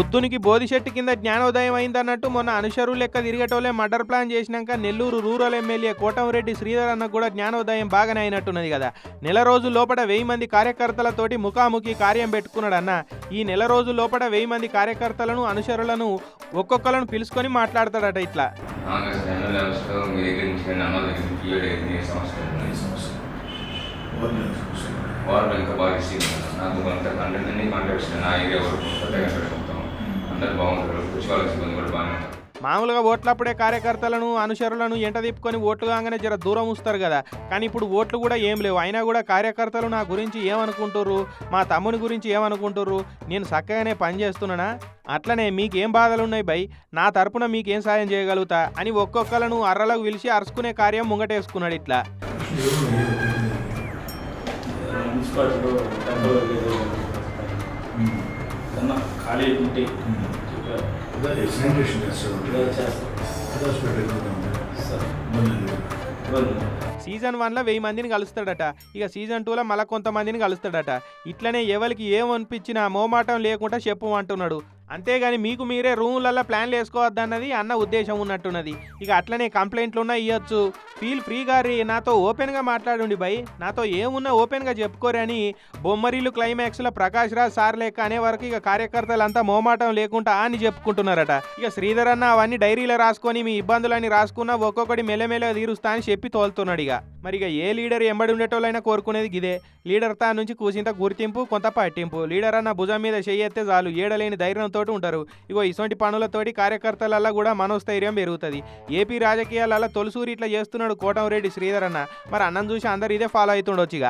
బుద్ధునికి బోధిశెట్టి కింద జ్ఞానోదయం అయిందన్నట్టు మొన్న అనుషరు లెక్క తిరిగేటోలే మర్డర్ ప్లాన్ చేసినాక నెల్లూరు రూరల్ ఎమ్మెల్యే కోటంరెడ్డి శ్రీధర్ అన్న కూడా జ్ఞానోదయం బాగానే అయినట్టున్నది కదా. నెల రోజు లోపల వెయ్యి మంది కార్యకర్తలతోటి ముఖాముఖి కార్యం పెట్టుకున్నాడు అన్న ఈ నెల రోజు లోపల వెయ్యి మంది కార్యకర్తలను అనుచరులను ఒక్కొక్కలను పిలుచుకొని మాట్లాడతాడట ఇట్లా. వారిలో ఇంకా బాగా నాకు కొంత కంటెంట్ అన్ని కాంటాక్ట్స్ నా ఏరియా వరకు అందరు బాగుంటారు. సచివాలయ సిబ్బంది కూడా బాగానే ఉంటారు మామూలుగా ఓట్లప్పుడే కార్యకర్తలను అనుచరులను ఎంట తిప్పుకొని ఓట్లు కాగానే జర దూరం ఉంచుతారు కదా. కానీ ఇప్పుడు ఓట్లు కూడా ఏం లేవు. అయినా కూడా కార్యకర్తలు నా గురించి ఏమనుకుంటుర్రు? మా తమ్ముని గురించి ఏమనుకుంటుర్రు? నేను చక్కగానే పని చేస్తున్నానా? అట్లనే మీకేం బాధలు ఉన్నాయి బై? నా తరపున మీకేం సాయం చేయగలుగుతా? అని ఒక్కొక్కలను అర్రలకు పిలిచి అరుచుకునే కార్యం ముంగటేసుకున్నాడు ఇట్లా. మున్సిపాలిటీలో టెంపరీ ఏదో కన్నా ఖాళీ ఉంటే చెప్పారు శానిటేషన్ చేస్తారు సీజన్ వన్లో వెయ్యి మందిని కలుస్తాడట. ఇక సీజన్ టూలో మళ్ళీ కొంతమందిని కలుస్తాడట. ఇట్లనే ఎవరికి ఏమనిపించినా మోమాటం లేకుండా చెప్పు అంటున్నాడు. అంతేగాని మీకు మీరే రూములలో ప్లాన్లు వేసుకోవద్దన్నది అన్న ఉద్దేశం ఉన్నట్టున్నది. ఇక అట్లనే కంప్లైంట్లు ఉన్నా ఇవ్వచ్చు ఫీల్ ఫ్రీ గారి నాతో ఓపెన్గా మాట్లాడండి బై. నాతో ఏమున్నా ఓపెన్గా చెప్పుకోరని బొమ్మరీలు క్లైమాక్స్లో ప్రకాష్ రాజ్ సార్ లేక అనే వరకు ఇక కార్యకర్తలంతా మోమాటం లేకుండా అని చెప్పుకుంటున్నారట. ఇక శ్రీధర్ అన్న అవన్నీ డైరీలో రాసుకొని మీ ఇబ్బందులని రాసుకున్నా ఒక్కొక్కటి మెల్లమెల్ల తీరుస్తా అని చెప్పి తోలుతున్నాడు ఇక. మరి ఇక ఏ లీడర్ ఎంబడి ఉండేటోళ్ళైనా కోరుకునేది గిదే. లీడర్ తా నుంచి కూసింత గుర్తింపు కొంత పట్టింపు. లీడర్ అన్న భుజం మీద చెయ్యెత్తే చాలు ఏడలేని ధైర్యంతో ఉంటారు. ఇగో ఇటువంటి పనులతోటి కార్యకర్తలల్లో కూడా మనోస్థైర్యం పెరుగుతుంది. ఏపీ రాజకీయాలలో తొలిసూరి ఇట్లా చేస్తున్నాడు కోటంరెడ్డి శ్రీధర్ అన్న. మరి అన్నం చూసి అందరు ఇదే ఫాలో అవుతుండొచ్చు ఇక